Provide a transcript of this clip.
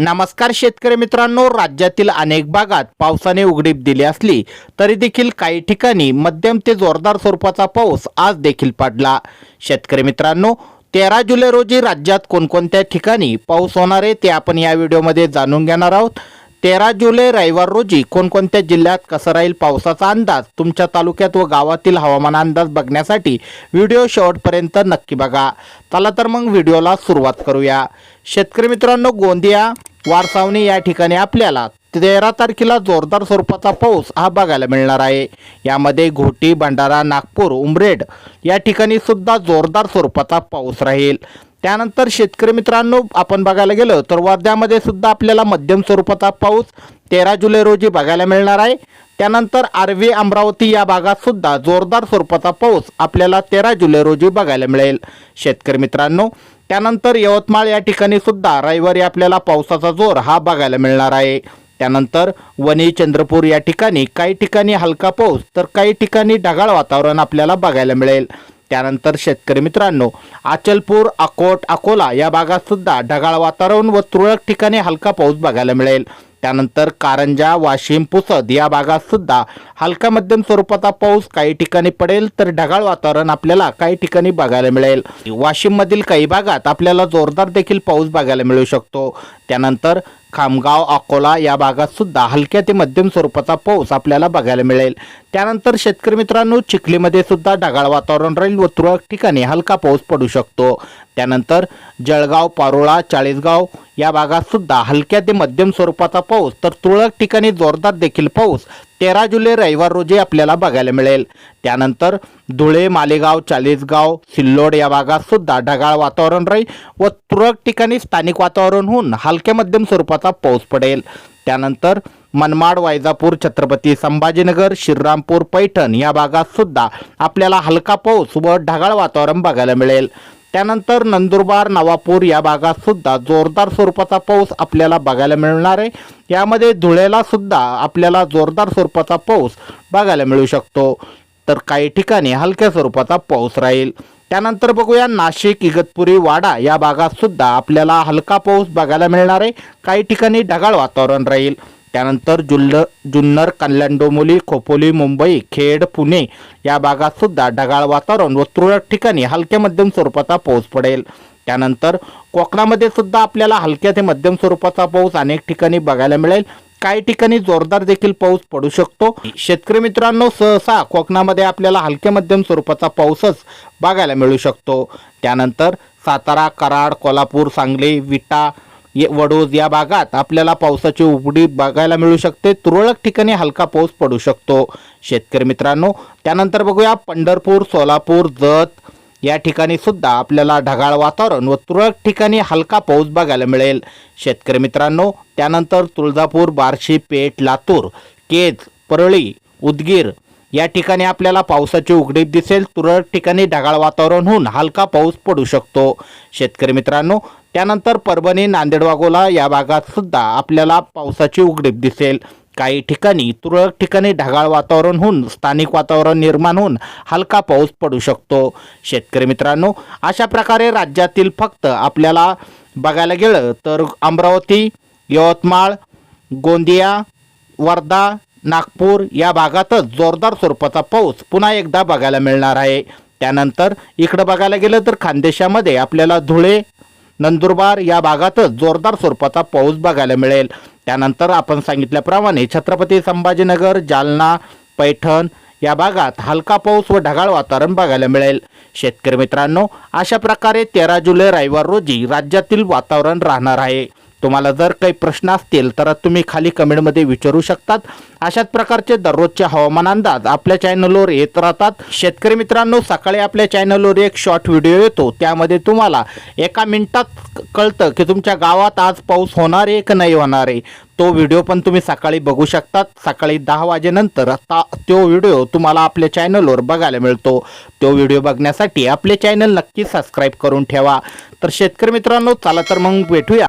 नमस्कार शेतकरी मित्रांनो राज्यातील अनेक भागात पावसाने उघडीप दिली असली तरी देखील काही ठिकाणी मध्यम ते जोरदार स्वरूपाचा पाऊस आज देखील पडला. शेतकरी मित्रांनो तेरा जुलै रोजी राज्यात कोणकोणत्या ठिकाणी पाऊस होणार आहे ते आपण या व्हिडिओमध्ये जाणून घेणार आहोत. तेरा जुलै रविवार रोजी कोणकोणत्या जिल्ह्यात कसा राहील पावसाचा अंदाज तुमच्या तालुक्यात व गावातील हवामान अंदाज बघण्यासाठी व्हिडिओ शेवटपर्यंत नक्की बघा. चला तर मग व्हिडिओला सुरुवात करूया. शेतकरी मित्रांनो गोंदिया वारसावणी या ठिकाणी आपल्याला तेरा तारखेला जोरदार स्वरूपाचा पाऊस हा बघायला मिळणार आहे. यामध्ये घोटी भंडारा नागपूर उमरेड या ठिकाणी सुद्धा जोरदार स्वरूपाचा पाऊस राहील. त्यानंतर शेतकरी मित्रांनो आपण बघायला गेलो तर वर्ध्यामध्ये सुद्धा आपल्याला मध्यम स्वरूपाचा पाऊस तेरा जुलै रोजी बघायला मिळणार आहे. त्यानंतर आर्वी अमरावती या भागात सुद्धा जोरदार स्वरूपाचा पाऊस आपल्याला तेरा जुलै रोजी बघायला मिळेल. शेतकरी मित्रांनो त्यानंतर यवतमाळ या ठिकाणी सुद्धा रविवारी आपल्याला पावसाचा जोर हा बघायला मिळणार आहे. त्यानंतर वणी चंद्रपूर या ठिकाणी काही ठिकाणी हलका पाऊस तर काही ठिकाणी ढगाळ वातावरण आपल्याला बघायला मिळेल. त्यानंतर शेतकरी मित्रांनो अचलपूर अकोट अकोला या भागात सुद्धा ढगाळ वातावरण व तुरळक ठिकाणी हलका पाऊस बघायला मिळेल. त्यानंतर कारंजा वाशिम पुसद या भागात सुद्धा हलका मध्यम स्वरूपाचा पाऊस काही ठिकाणी पडेल तर ढगाळ वातावरण आपल्याला काही ठिकाणी बघायला मिळेल. वाशिम मधील काही भागात आपल्याला जोरदार देखील पाऊस बघायला मिळू शकतो. त्यानंतर खामगाव अकोला या भागात सुद्धा हलक्या ते मध्यम स्वरूपाचा पाऊस आपल्याला बघायला मिळेल. त्यानंतर शेतकरी मित्रांनो चिखलीमध्ये सुद्धा ढगाळ वातावरण राहील व तुरळक ठिकाणी हलका पाऊस पडू शकतो. त्यानंतर जळगाव पारोळा चाळीसगाव या भागात सुद्धा हलक्या ते मध्यम स्वरूपाचा पाऊस तर तुरळक ठिकाणी जोरदार देखील पाऊस तेरा जुलै रविवार रोजी आपल्याला बघायला मिळेल. त्यानंतर धुळे मालेगाव चाळीसगाव सिल्लोड या भागात सुद्धा ढगाळ वातावरण राहील व तुरळक ठिकाणी स्थानिक वातावरण होऊन हलक्या मध्यम स्वरूपाचा पाऊस पडेल. त्यानंतर मनमाड वैजापूर छत्रपती संभाजीनगर श्रीरामपूर पैठण या भागात सुद्धा आपल्याला हलका पाऊस व ढगाळ वातावरण बघायला मिळेल. त्यानंतर नंदुरबार नवापूर या भागात सुद्धा जोरदार स्वरूपाचा पाऊस आपल्याला बघायला मिळणार आहे. यामध्ये धुळेला सुद्धा आपल्याला जोरदार स्वरूपाचा पाऊस बघायला मिळू शकतो. तर काही ठिकाणी हलक्या स्वरूपाचा पाऊस राहील. त्यानंतर बघूया नाशिक इगतपुरी वाडा या भागात सुद्धा आपल्याला हलका पाऊस बघायला मिळणार आहे. काही ठिकाणी ढगाळ वातावरण राहील. त्यानंतर जुल्ल जुन्नर कल्याणडोंबिवली खोपोली मुंबई खेड पुणे या भागात सुद्धा ढगाळ वातावरण व तुरळक ठिकाणी हलक्या मध्यम स्वरूपाचा पाऊस पडेल. त्यानंतर कोकणामध्ये सुद्धा आपल्याला हलक्या ते मध्यम स्वरूपाचा पाऊस अनेक ठिकाणी बघायला मिळेल. काही ठिकाणी जोरदार देखील पाऊस पडू शकतो. शेतकरी मित्रांनो सहसा कोकणामध्ये आपल्याला हलक्या मध्यम स्वरूपाचा पाऊसच बघायला मिळू शकतो. त्यानंतर सातारा कराड कोल्हापूर सांगली विटा ये- या भागात आपल्याला पावसाची उघडी बघायला मिळू शकते. तुरळक ठिकाणी हलका पाऊस पडू शकतो. शेतकरी मित्रांनो त्यानंतर बघूया पंढरपूर सोलापूर जत या ठिकाणी सुद्धा आपल्याला ढगाळ वातावरण व तुरळक ठिकाणी हलका पाऊस बघायला मिळेल. शेतकरी मित्रांनो त्यानंतर तुळजापूर बार्शी पेठ लातूर केज परळी उदगीर या ठिकाणी आपल्याला पावसाची उघडीप दिसेल. तुरळक ठिकाणी ढगाळ वातावरण होऊन हलका पाऊस पडू शकतो. शेतकरी मित्रांनो त्यानंतर परभणी नांदेड वाघोला या भागात सुद्धा आपल्याला पावसाची उघडीप दिसेल. काही ठिकाणी तुरळक ठिकाणी ढगाळ वातावरण होऊन स्थानिक वातावरण निर्माण होऊन हलका पाऊस पडू शकतो. शेतकरी मित्रांनो अशा प्रकारे राज्यातील फक्त आपल्याला बघायला गेलं तर अमरावती यवतमाळ गोंदिया वर्धा नागपूर या भागातच जोरदार स्वरूपाचा पाऊस पुन्हा एकदा बघायला मिळणार आहे. त्यानंतर इकडं बघायला गेलं तर खानदेशामध्ये आपल्याला धुळे नंदुरबार या भागातच जोरदार स्वरूपाचा पाऊस बघायला मिळेल. त्यानंतर आपण सांगितल्याप्रमाणे छत्रपती संभाजीनगर जालना पैठण या भागात हलका पाऊस व ढगाळ वातावरण बघायला मिळेल. शेतकरी मित्रांनो अशा प्रकारे तेरा जुलै रविवार रोजी राज्यातील वातावरण राहणार आहे. तुम्हाला जर काही प्रश्न असतील तर तुम्ही खाली कमेंटमध्ये विचारू शकतात. अशाच प्रकारचे दररोजचे हवामान अंदाज आपल्या चॅनलवर येत राहतात. शेतकरी मित्रांनो सकाळी आपल्या चॅनलवर एक शॉर्ट व्हिडिओ येतो. त्यामध्ये तुम्हाला एका मिनिटात कळतं की तुमच्या गावात आज पाऊस होणार आहे की नाही होणार आहे. तो व्हिडिओ पण तुम्ही सकाळी बघू शकतात. सकाळी दहा वाजेनंतर ता तो व्हिडिओ तुम्हाला आपल्या चॅनलवर बघायला मिळतो. तो व्हिडिओ बघण्यासाठी आपले चॅनल नक्की सबस्क्राईब करून ठेवा. तर शेतकरी मित्रांनो चला तर मग भेटूया.